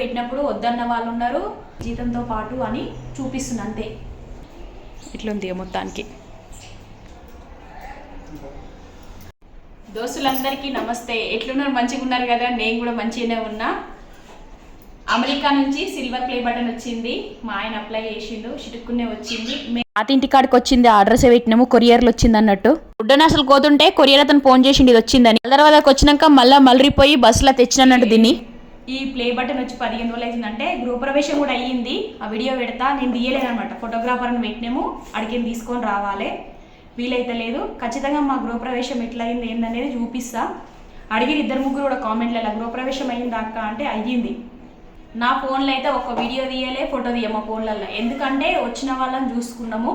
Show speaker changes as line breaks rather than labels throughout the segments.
పెట్టినప్పుడు వద్దన్న వాళ్ళు ఉన్నారు. జీతంతో పాటు అని చూపిస్తుంది అంతే. ఇట్లుంది మొత్తానికి. దోస్తులందరికీ నమస్తే. ఎట్లున్నారు? మంచిగా ఉన్నారు కదా? నేను కూడా మంచిగానే ఉన్నా. అమెరికా నుంచి సిల్వర్ ప్లే బటన్ వచ్చింది. మా ఆయన అప్లై చేసిండు. చిటుక్కునే వచ్చింది. పాత ఇంటి కాడికి వచ్చింది. అడ్రస్ పెట్టినాము. కొరియర్లో వచ్చింది అన్నట్టు. ఉడ్డన అసలు కోతుంటే కొరియర్ అతను ఫోన్ చేసిండు. ఇది వచ్చిందని. హైదరాబాద్కి వచ్చినాక మళ్ళీ మళ్ళీపోయి బస్సులో తెచ్చినట్టు దీన్ని. ఈ ప్లే బటన్ వచ్చి పదిహేను రోజులు అవుతుందంటే గృహప్రవేశం కూడా అయ్యింది. ఆ వీడియో పెడతా నేను తీయలేను అనమాట ఫోటోగ్రాఫర్ని పెట్టినాము అడిగిన తీసుకొని రావాలి. వీలైతే లేదు. ఖచ్చితంగా మా గృహప్రవేశం ఎట్లా అయింది ఏందనేది చూపిస్తా. అడిగిన ఇద్దరు ముగ్గురు కూడా కామెంట్లలో గృహప్రవేశం అయిందా అక్క? అంటే అయ్యింది. నా ఫోన్లో అయితే ఒక వీడియో తీయలే ఫోటో తీయ మా ఫోన్లలో ఎందుకంటే వచ్చిన వాళ్ళని చూసుకున్నాము.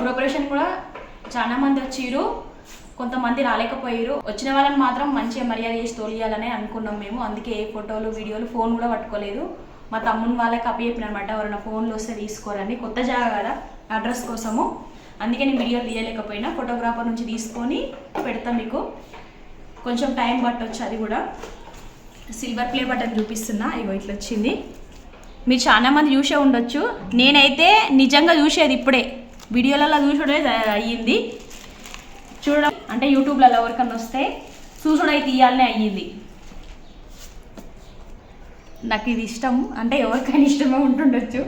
గృహప్రవేశం కూడా చాలా మంది కొంతమంది రాలేకపోయారు. వచ్చిన వాళ్ళని మాత్రం మంచిగా మర్యాద చేసి తోలియాలని అనుకున్నాం మేము. అందుకే ఏ ఫోటోలు వీడియోలు ఫోన్ కూడా పట్టుకోలేదు. మా తమ్ముని వాళ్ళకి అప్పచెప్పిన అనమాట ఎవరైనా ఫోన్లు వస్తే తీసుకోరని. కొత్త జాగా కదా అడ్రస్ కోసము. అందుకే నేను వీడియోలు తీయలేకపోయినా ఫోటోగ్రాఫర్ నుంచి తీసుకొని పెడతాం మీకు. కొంచెం టైం పట్టొచ్చు అది కూడా. సిల్వర్ ప్లే బటన్ చూపిస్తున్నా. ఇగో ఇట్లా వచ్చింది. మీరు చాలా మంది చూసే ఉండొచ్చు. నేనైతే నిజంగా చూసేది ఇప్పుడే. వీడియోలలో చూసుడే అయ్యింది చూడడం అంటే యూట్యూబ్లలో ఎవరికన్నా వస్తే చూసుడై తీయాలనే అయ్యింది. నాకు ఇది ఇష్టం. అంటే ఎవరికైనా ఇష్టమే ఉంటుండొచ్చు.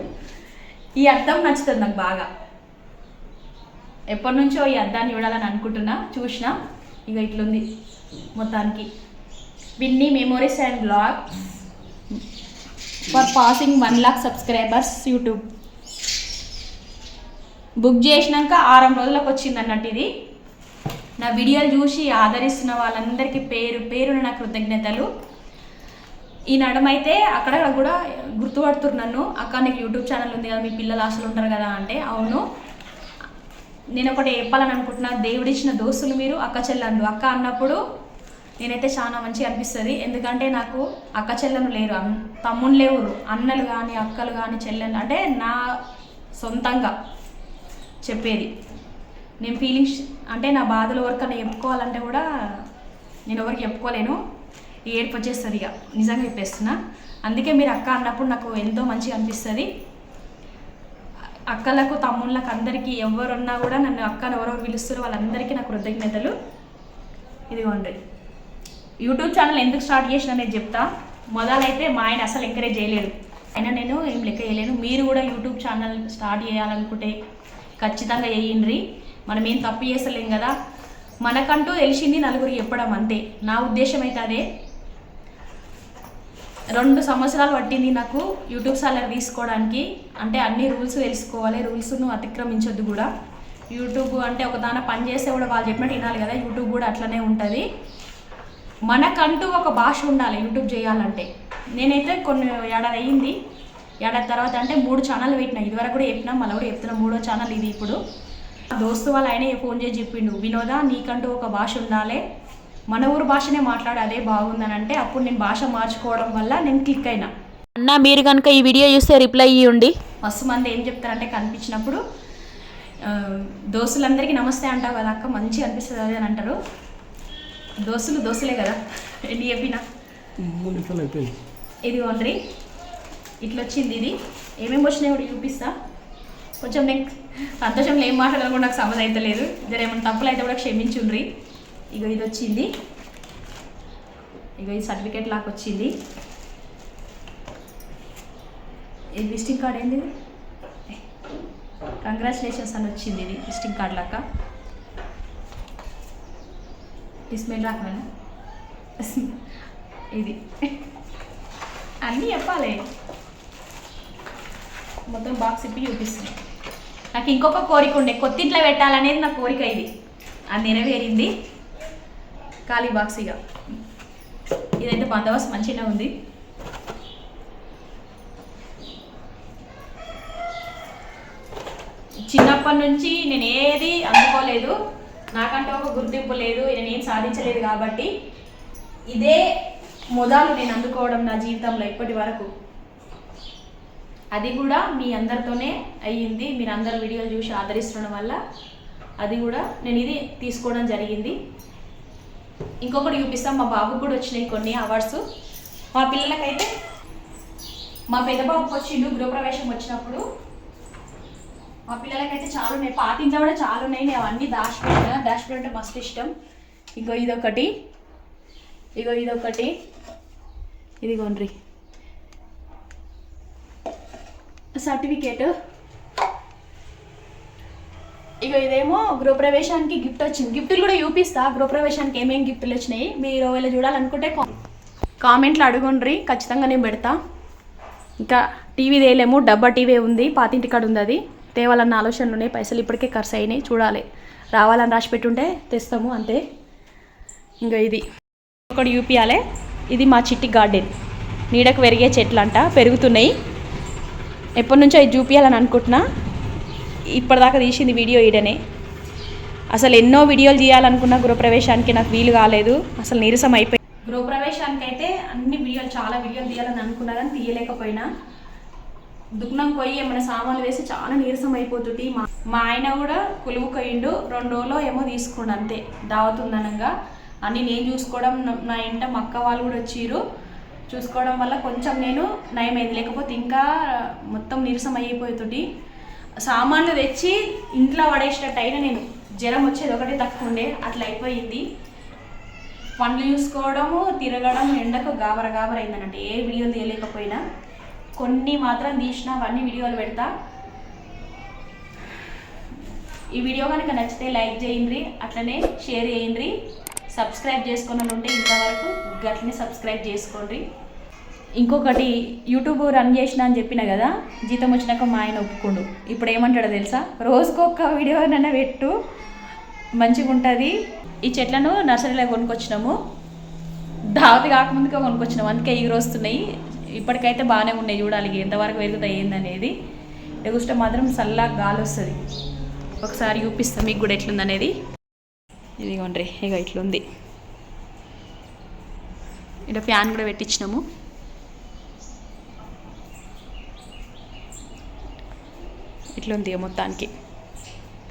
ఈ అద్దం నచ్చుతుంది నాకు బాగా. ఎప్పటి నుంచో ఈ అద్దాన్ని చూడాలని అనుకుంటున్నా. చూసిన ఇక ఇట్లుంది మొత్తానికి. Vinny memories and blog for passing one lakh subscribers YouTube book చేసినాక ఆరం రోజులకు వచ్చింది అన్నట్టు ఇది. నా వీడియోలు చూసి ఆదరిస్తున్న వాళ్ళందరికీ పేరు పేరున నా కృతజ్ఞతలు. ఈ నడమైతే అక్కడ కూడా గుర్తుపడుతున్నారు నన్ను. అక్క నీకు యూట్యూబ్ ఛానల్ ఉంది కదా మీ పిల్లలు అసలు ఉంటారు కదా అంటే అవును. నేను ఒకటి చెప్పాలని అనుకుంటున్నా దేవుడిచ్చిన దోస్తులు మీరు అక్క చెల్లెళ్ళు అక్క అన్నప్పుడు నేనైతే చాలా మంచిగా అనిపిస్తుంది. ఎందుకంటే నాకు అక్క చెల్లెలు లేరు తమ్ముళ్ళు లేవురు అన్నలు కానీ అక్కలు కానీ చెల్లెలు అంటే నా సొంతంగా చెప్పేది. నేను ఫీలింగ్స్ అంటే నా బాధలు ఎవరికన్నా చెప్పుకోవాలంటే కూడా నేను ఎవరికి చెప్పుకోలేను. ఏడుపు వచ్చేస్తుంది ఇక. నిజంగా చెప్పేస్తున్నా. అందుకే మీరు అక్క అన్నప్పుడు నాకు ఎంతో మంచిగా అనిపిస్తుంది. అక్కలకు తమ్ముళ్ళకు అందరికీ ఎవరున్నా కూడా నన్ను అక్కను ఎవరెవరు పిలుస్తారో వాళ్ళందరికీ నాకు కృతజ్ఞతలు. ఇదిగోండి. యూట్యూబ్ ఛానల్ ఎందుకు స్టార్ట్ చేసిన అనేది చెప్తా. మొదలైతే మా ఆయన అసలు ఎంకరేజ్ చేయలేదు. అయినా నేను ఏం లెక్క చేయలేను. మీరు కూడా యూట్యూబ్ ఛానల్ స్టార్ట్ చేయాలనుకుంటే ఖచ్చితంగా చేయండి. మనం ఏం తప్పు చేస్తలేం కదా? మనకంటూ తెలిసింది నలుగురు చెప్పడం అంతే. నా ఉద్దేశం అయితే అదే. రెండు సంవత్సరాలు పట్టింది నాకు యూట్యూబ్ సాలరీ తీసుకోవడానికి. అంటే అన్ని రూల్స్ తెలుసుకోవాలి. రూల్స్ను అతిక్రమించొద్దు కూడా. యూట్యూబ్ అంటే ఒక దాన పని చేస్తే కూడా వాళ్ళు చెప్పినట్టు వినాలి కదా. యూట్యూబ్ కూడా అట్లనే ఉంటుంది. మనకంటూ ఒక భాష ఉండాలి యూట్యూబ్ చేయాలంటే. నేనైతే కొన్ని ఏడాది అయ్యింది. ఏడాది తర్వాత అంటే మూడు ఛానల్ పెట్టిన. ఇదివరకు కూడా చెప్పినా మళ్ళీ కూడా చెప్తున్నా. మూడో ఛానల్ ఇది ఇప్పుడు. దోస్తు వాళ్ళ ఆయనే ఫోన్ చేసి చెప్పిండు వినోద నీకంటూ ఒక భాష ఉండాలి. మన ఊరు భాషనే మాట్లాడి అదే బాగుందని అంటే అప్పుడు నేను భాష మార్చుకోవడం వల్ల నేను క్లిక్ అయినా.
అన్న మీరు కనుక ఈ వీడియో చూస్తే రిప్లై ఇవ్వండి
మస్తు మంది ఏం చెప్తారంటే కనిపించినప్పుడు దోస్తులందరికీ నమస్తే అంటావు కదా అక్క మంచిగా అనిపిస్తుంది అది అని అంటారు. దోస్తులు దోస్తులే కదా ఎన్ని చెప్పినా? ఇది వండ్రి ఇట్లా వచ్చింది ఇది. ఏమేమి వచ్చినాయి కూడా చూపిస్తా. కొంచెం నేను సంతోషంలో ఏం మాట్లాడాలో కూడా నాకు సమజ్ అయితే లేదు. జర ఏమైనా తప్పులు అయితే కూడా క్షమించుండ్రి. ఇగో ఇది వచ్చింది. ఇగో ఈ సర్టిఫికేట్ లాగా వచ్చింది. ఇది విజిటింగ్ కార్డ్ ఏంది కంగ్రాచులేషన్స్ అని వచ్చింది ఇది విజిటింగ్ కార్డ్ లాగా స్మెల్ రాకనా ఇది. అన్నీ చెప్పాలి. మొత్తం బాక్స్ ఇప్పి చూపిస్తుంది నాకు ఇంకొక కోరిక ఉండే కొత్తింట్లో పెట్టాలనేది నా కోరిక ఇది. అది నెరవేరింది. ఖాళీ బాక్స్ ఇక. ఇదైతే బందోబస్తు మంచిగా ఉంది. చిన్నప్పటి నుంచి నేను ఏది అందుకోలేదు. నాకంటే ఒక గుర్తింపు లేదు నేను ఏం సాధించలేదు కాబట్టి ఇదే మొదలు నేను అందుకోవడం నా జీవితంలో ఇప్పటి వరకు. అది కూడా మీ అందరితోనే అయ్యింది. మీరు అందరు వీడియోలు చూసి ఆదరిస్తుండడం వల్ల అది కూడా నేను ఇది తీసుకోవడం జరిగింది. ఇంకొకటి చూపిస్తాం. మా బాబుకు కూడా వచ్చినాయి కొన్ని అవార్డ్స్. మా పిల్లలకైతే మా పెద్ద బాబుకి వచ్చిండు. గృహప్రవేశం వచ్చినప్పుడు మా పిల్లలకైతే చాలా ఉన్నాయి. పాత ఇంట్లో కూడా చాలా ఉన్నాయి. నేను అవన్నీ దాచిపెట్టిన దాచిపెట్టి అంటే మస్తు ఇష్టం. ఇగో ఇదొకటి. ఇగో ఇదొకటి. ఇదిగోండ్రి. సర్టిఫికేట్. ఇక ఇదేమో గృహప్రవేశానికి గిఫ్ట్ వచ్చింది. గిఫ్ట్లు కూడా చూపిస్తా. గృహప్రవేశానికి ఏమేమి గిఫ్ట్లు వచ్చినాయి. మీరు ఒకవేళ చూడాలనుకుంటే కామెంట్లు అడుగుండ్రి. ఖచ్చితంగా నేను పెడతా. ఇంకా టీవీ తేలేము. డబ్బా టీవీ ఉంది. పాతింటి కాడ ఉంది అది. తేవాలన్న ఆలోచనలు ఉన్నాయి. పైసలు ఇప్పటికే ఖర్చు అయినాయి. చూడాలి. రావాలని రాసి పెట్టుంటే తెస్తాము అంతే. ఇంకా ఇది. ఒకటి చూపియాలి. ఇది మా చిట్టి గార్డెన్. నీడకు పెరిగే చెట్లు అంట పెరుగుతున్నాయి. ఎప్పటి నుంచో ఇది చూపించాలని అనుకుంటున్నా. ఇప్పటిదాకా తీసింది వీడియో ఈడనే. అసలు ఎన్నో వీడియోలు తీయాలనుకున్న గృహప్రవేశానికి నాకు వీలు కాలేదు. అసలు నీరసం అయిపోయి గృహప్రవేశానికి అయితే అన్ని వీడియోలు చాలా వీడియోలు తీయాలని అనుకున్నా కానీ తీయలేకపోయినా. దుగ్నం కొయ్యి ఏమైనా సామాన్లు వేసి చాలా నీరసం అయిపోతుంది. మా మా ఆయన కూడా కొలువు కొయ్యిండు రెండు రోజులు ఏమో తీసుకుండు అంతే. దావతుందనంగా అన్ని నేను చూసుకోవడం నా- నా ఇంట మా అక్క వాళ్ళు కూడా వచ్చిర్రు. చూసుకోవడం వల్ల కొంచెం నేను నయమైంది. లేకపోతే ఇంకా మొత్తం నీరసం అయిపోతుంది సామాన్లు తెచ్చి ఇంట్లో పడేసినట్టు అయినా నేను జ్వరం వచ్చేది ఒకటే తక్కువ ఉండే అట్లా అయిపోయింది. పండ్లు చూసుకోవడము తిరగడం ఎండకు గాబర గాబర అయిందన్నట్టు. ఏ వీడియోలు తీయలేకపోయినా కొన్ని మాత్రం తీసిన అవన్నీ వీడియోలు పెడతా. ఈ వీడియో కనుక నచ్చితే లైక్ చేయండి అట్లనే షేర్ చేయండి. సబ్స్క్రైబ్ చేసుకుని ఉంటే ఇంతవరకు గట్లనే సబ్స్క్రైబ్ చేసుకోండి. ఇంకొకటి యూట్యూబ్ రన్ చేసిన అని చెప్పిన కదా జీతం వచ్చినాక మా ఆయన ఒప్పుకోండు. ఇప్పుడు ఏమంటాడో తెలుసా? రోజుకొక వీడియో నన్న పెట్టు మంచిగా ఉంటుంది. ఈ చెట్లను నర్సరీలో కొనుక్కొచ్చినాము. దావతి కాకముందుగా కొనుక్కొచ్చినాము. అందుకే ఈరోస్తున్నాయి వస్తున్నాయి. ఇప్పటికైతే బాగానే ఉన్నాయి చూడాలి. ఎంతవరకు పెరుగుతాయి ఏందనేది. ఎగుస్తే మాత్రం చల్లగా గాలి వస్తుంది. ఒకసారి చూపిస్తాం మీకు కూడా ఎట్లుందనేది. ఇదిగోండ్రి ఇక ఇట్లుంది. ఇక్కడ ఫ్యాన్ కూడా పెట్టించినాము. ఇట్లుంది ఇక మొత్తానికి.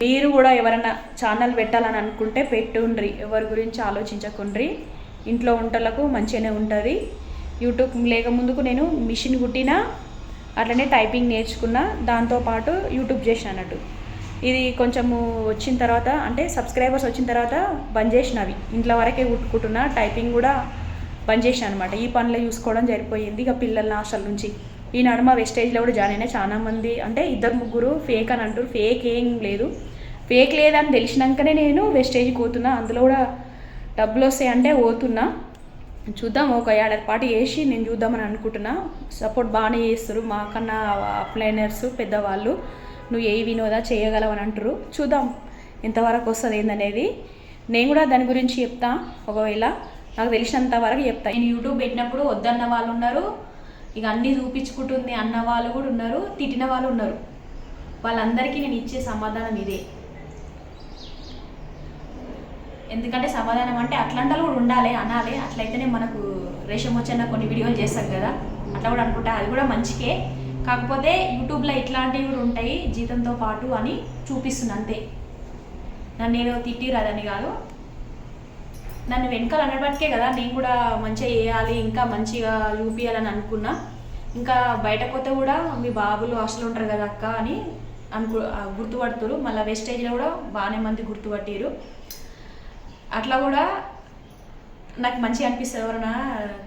మీరు కూడా ఎవరైనా ఛానల్ పెట్టాలని అనుకుంటే పెట్టుండ్రి. ఎవరి గురించి ఆలోచించకుండ్రి. ఇంట్లో వంటలకు మంచిగానే ఉంటుంది. యూట్యూబ్ లేక ముందుకు నేను మిషన్ కుట్టిన అట్లనే టైపింగ్ నేర్చుకున్న దాంతోపాటు యూట్యూబ్ చేసిన అన్నట్టు. ఇది కొంచెము వచ్చిన తర్వాత అంటే సబ్స్క్రైబర్స్ వచ్చిన తర్వాత బంద్ చేసినవి ఇంట్లో వరకే కుట్టుకుంటున్నా టైపింగ్ కూడా బంద్ చేసిన అనమాట ఈ పనులు చూసుకోవడం జరిపోయింది ఇక పిల్లల హాస్టల్ నుంచి ఈ నడుమ వెస్టేజ్లో కూడా జాయిన్ అయినా చాలా మంది అంటే ఇద్దరు ముగ్గురు ఫేక్ అని అంటారు ఫేక్ ఏం లేదు. ఫేక్ లేదని తెలిసినాకనే నేను వెస్టేజ్కి పోతున్నా. అందులో కూడా డబ్బులు వస్తాయి అంటే పోతున్నా. చూద్దాం ఒక ఏడాది పాటు వేసి నేను చూద్దామని అనుకుంటున్నా. సపోర్ట్ బాగానే చేస్తారు మాకన్నా అప్లైనర్స్ పెద్దవాళ్ళు. నువ్వు ఏ వినోదా చేయగలవని అంటారు చూద్దాం ఎంతవరకు వస్తుంది ఏందనేది. నేను కూడా దాని గురించి చెప్తా. ఒకవేళ నాకు తెలిసినంత వరకు చెప్తా. నేను యూట్యూబ్ పెట్టినప్పుడు వద్దన్న వాళ్ళు ఉన్నారు. ఇక అన్నీ చూపించుకుంటుంది అన్న వాళ్ళు కూడా ఉన్నారు. తిట్టిన వాళ్ళు ఉన్నారు. వాళ్ళందరికీ నేను ఇచ్చే సమాధానం ఇదే. ఎందుకంటే సమాధానం అంటే అట్లాంటి కూడా ఉండాలి అనాలి. అట్లయితేనే మనకు రేషం వచ్చిన కొన్ని వీడియోలు చేస్తాం కదా. అట్లా కూడా అనుకుంటా. అది కూడా మంచికే. కాకపోతే యూట్యూబ్లో ఇట్లాంటివి కూడా ఉంటాయి జీతంతో పాటు అని చూపిస్తుంది అంతే. నన్ను ఏదో తిట్టిరాదని కాదు. నన్ను వెనకాల అనబట్టే కదా నేను కూడా మంచిగా వేయాలి ఇంకా మంచిగా చూపించాలని అనుకున్నా. ఇంకా బయట పోతే కూడా మీ బాబులు హాస్టల్ ఉంటారు కదా అక్క అని అనుకు గుర్తుపడుతురు మళ్ళీ వెస్టేజ్లో కూడా బాగానే మంది గుర్తుపట్టిరు అట్లా కూడా నాకు మంచిగా అనిపిస్తుంది ఎవరైనా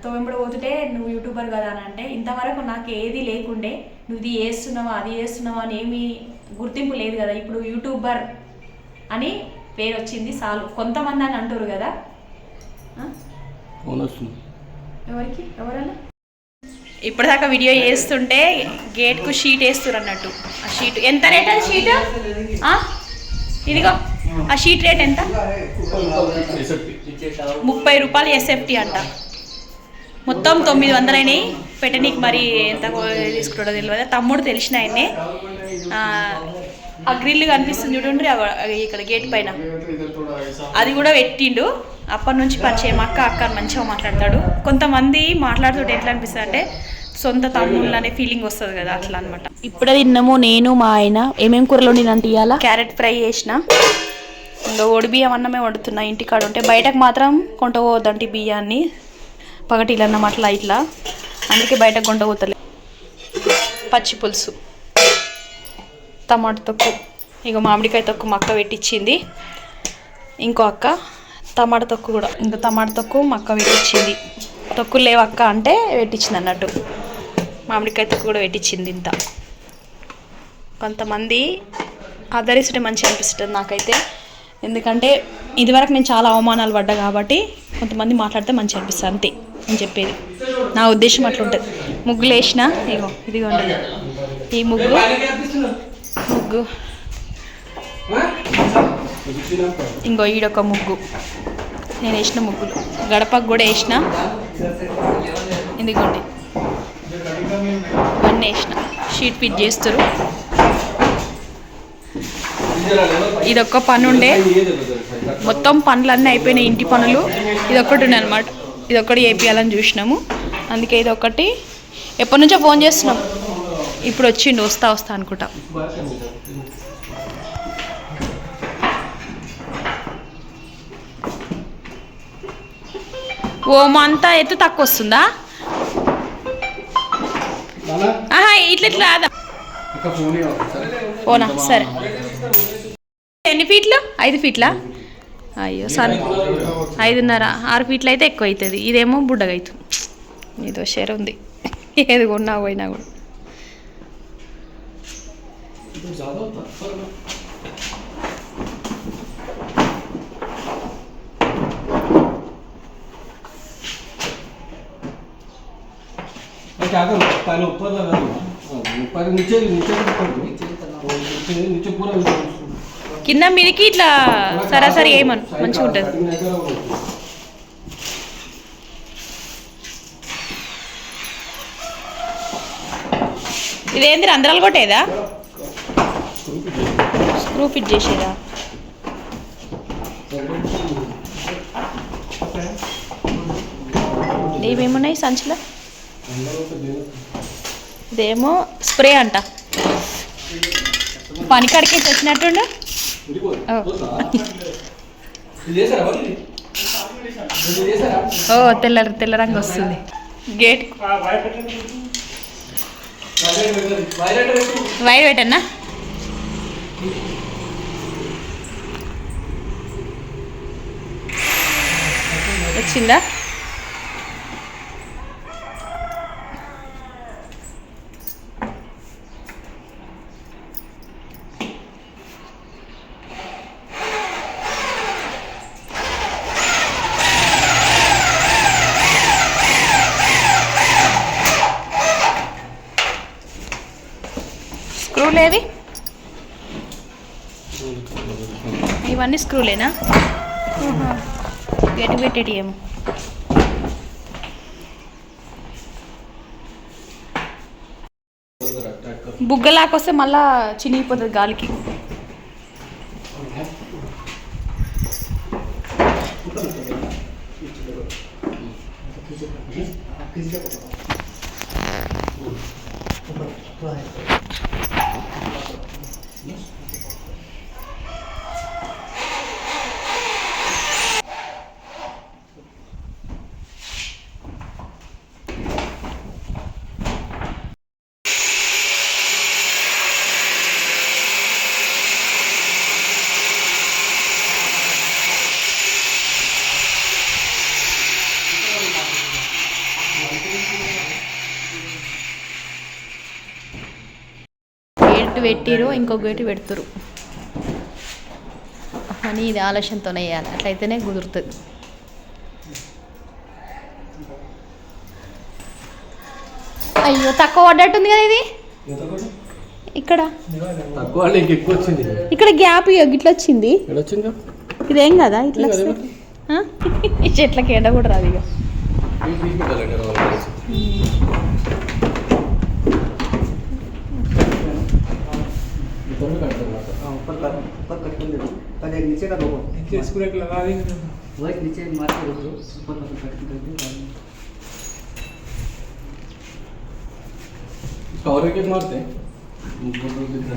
తోవెంబడి పోతుంటే నువ్వు యూట్యూబర్ కదా అని అంటే ఇంతవరకు నాకు ఏది లేకుండే నువ్వు ఇది చేస్తున్నావా అది చేస్తున్నావా అని ఏమీ గుర్తింపు లేదు కదా. ఇప్పుడు యూట్యూబర్ అని పేరు వచ్చింది చాలు కొంతమంది అని అంటారు కదా. ఎవరికి? ఎవరన్నా? ఇప్పటిదాకా వీడియో చేస్తుంటే గేట్కు షీట్ వేస్తారు అన్నట్టు. ఆ షీట్ ఎంత రేట్ అది షీట్? ఆ? ఇదిగో ఆ షీట్ రేట్ ఎంత? ముప్పై రూపాయలు ఎస్ఎఫ్టీ అంట. మొత్తం తొమ్మిది వందలైనవి పెట్టనీకి మరి ఎంత తీసుకుంటాడో తెలియదు తమ్ముడు తెలిసిన ఆయన్నే. ఆ, గ్రిల్ కనిపిస్తుంది చూడండి ఇక్కడ గేట్ పైన. అది కూడా పెట్టిండు. అప్పటి నుంచి పరిచయం. అక్క అక్క మంచిగా మాట్లాడతాడు. కొంతమంది మాట్లాడుతుంటే ఎట్లా అనిపిస్తుంది అంటే సొంత తమ్ముళ్ళు అనే ఫీలింగ్ వస్తుంది కదా అట్లా అనమాట
ఇప్పుడే తిన్నాము నేను మా ఆయన. ఏమేం కూరలు వండినంటే ఇవాళ
క్యారెట్ ఫ్రై చేసిన. ఇంకా ఒడి బియ్యం అన్నమే వండుతున్నా ఇంటికాడ ఉంటే. బయటకు మాత్రం కొంటపోవద్దంటే బియ్యాన్ని. పగటిలు అన్నమాట అట్లా ఇట్లా. అందుకే బయటకు కొంటపోతలే పచ్చి పులుసు. టమాటా తొక్కు. ఇక మామిడికాయ తొక్కు మక్క పెట్టించింది ఇంకో అక్క టమాటా తొక్కు కూడా. ఇంకా టమాటా తొక్కు మక్క పెట్టించింది తొక్కు లేవు అక్క అంటే పెట్టించింది అన్నట్టు. మామిడికాయ తొక్కు కూడా పెట్టించింది ఇంత. కొంతమంది ఆదరిస్తుంటే మంచిగా అనిపిస్తుంది నాకైతే. ఎందుకంటే ఇదివరకు నేను చాలా అవమానాలు పడ్డా కాబట్టి కొంతమంది మాట్లాడితే మంచి అనిపిస్తుంది అంతే అని చెప్పేది. నా ఉద్దేశం అట్లుంటుంది. ముగ్గులు వేసిన ఇగో ఇదిగోండి ఈ ముగ్గు ముగ్గు. ఇంకో ఈడొక ముగ్గు. నేను వేసిన ముగ్గులు. గడపకు కూడా వేసిన. ఇదిగోండి. ఇవన్నీ వేసిన. షీట్ ఫిట్ చేస్తారు. ఇదొక్క పని ఉండే మొత్తం పనులన్నీ అయిపోయినాయి ఇంటి పనులు. ఇదొక్కటి ఉండే అనమాట ఇదొక్కటి వేపియాలని చూసినాము. అందుకే ఇదొకటి ఎప్పటి నుంచో ఫోన్ చేస్తున్నాం. ఇప్పుడు వచ్చిండు వస్తా వస్తా అనుకుంటా. ఓమో అంతా ఎత్తు తక్కువ వస్తుందా ఆహా ఇట్లా ఇట్లా రాదా ఓనా సరే. ఎన్ని ఫీట్లు ఐదు ఫీట్లా అయ్యో సరే ఐదున్నర ఆరు ఫీట్లు అయితే ఎక్కువ అవుతుంది ఇదేమో బుడ్డగా అవుతుంది ఇదో షేర్ ఉంది ఏది కొన్నా పోయినా కూడా
क्या करो पहले ऊपर लगा दो ऊपर नीचे नीचे ऊपर दो नीचे नीचे पूरा
కింద మీదికి ఇట్లా సరాసరి వేయమను మంచిగా ఉంటుంది. ఇదేంది రంధ్రాలు కొట్టేదా? స్క్రూ ఫిట్ చేసేదా? ఇవేమున్నాయి సంచిలో? ఇదేమో స్ప్రే అంట. పనికాడికి వచ్చినట్టుండు ఓ. తెల్ల తెల్ల రంగు వస్తుంది. గేట్. వైర్ పెట్టన్నా? వచ్చిందా? ఇవన్నీ స్క్రూలేనా గట్టి పెట్టేటి ఏమో బుగ్గలాకొస్తే మళ్ళా చినిగిపోతుంది గాలికి గేటు పెట్టిరు ఇంకో గేటు పెడుతురు అని ఇది ఆలోచనతోనే వేయాలి అట్లయితేనే కుదురుతుంది అయ్యో తక్కువ పడ్డట్టుంది కదా ఇది ఇక్కడ ఇక్కడ గ్యాప్ ఇట్లా వచ్చింది ఇదేం కదా ఇట్లా చెట్లకి ఎండ కూడా రాదు ఇక
कर ऊपर कट कर दे पहले नीचे का दो।
नीचे स्क्रू एक लगा देंगे
वही नीचे मार के रख दो। ऊपर का कट कर दो
कवर के मारते हैं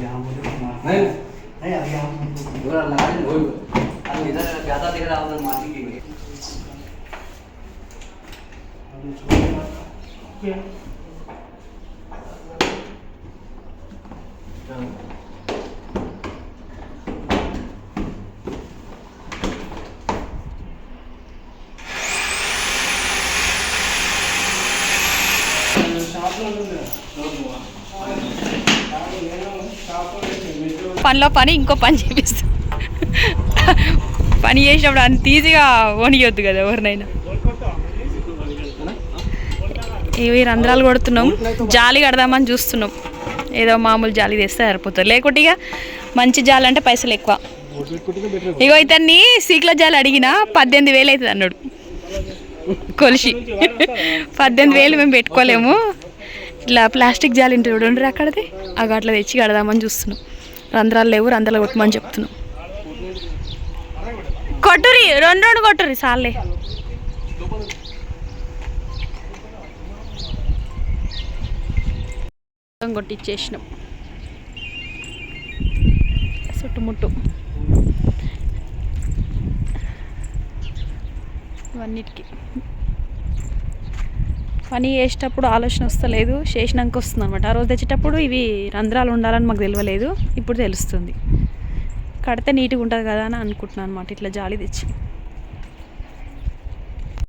यहाँ बोले मार
नहीं।
नहीं अभी हम पूरा लगा देंगे अब इधर ज़्यादा दिख रहा है उधर मार के
పనిలో పని ఇంకో పని చేపిస్తా. పని చేసినప్పుడు అంత ఈజీగా ఓనియొద్దు కదా ఎవరినైనా. ఇవి రంధ్రాలు కొడుతున్నాం. జాలి కడదామని చూస్తున్నాం. ఏదో మామూలు జాలి తెస్తే సరిపోతుంది. లేకుంటే ఇక మంచి జాలి అంటే పైసలు ఎక్కువ. ఇగో ఇతన్ని సీక్ల జాలి అడిగిన పద్దెనిమిది వేలు అవుతుంది అన్నాడు. కొలిసి పద్దెనిమిది వేలు మేము పెట్టుకోలేము. ఇట్లా ప్లాస్టిక్ జాలి ఉంటుంది చూడండి అక్కడది. అవి అట్లా తెచ్చి కడదామని చూస్తున్నాం. రంధ్రాలు లేవు రంధ్రాలు కొట్టమని చెప్తున్నాం. కొట్టురి రెండు రెండు కొట్టురి సార్లే. కొట్టిచ్చేసినాం. చుట్టుముట్టు ఇవన్నిటికీ. పని చేసేటప్పుడు ఆలోచన వస్తలేదు చేసినాక వస్తుంది అనమాట ఆ రోజు తెచ్చేటప్పుడు ఇవి రంధ్రాలు ఉండాలని మాకు తెలియలేదు ఇప్పుడు తెలుస్తుంది. కడితే నీట్గా ఉంటుంది కదా అని అనుకుంటున్నాను అనమాట ఇట్లా జాలి తెచ్చి.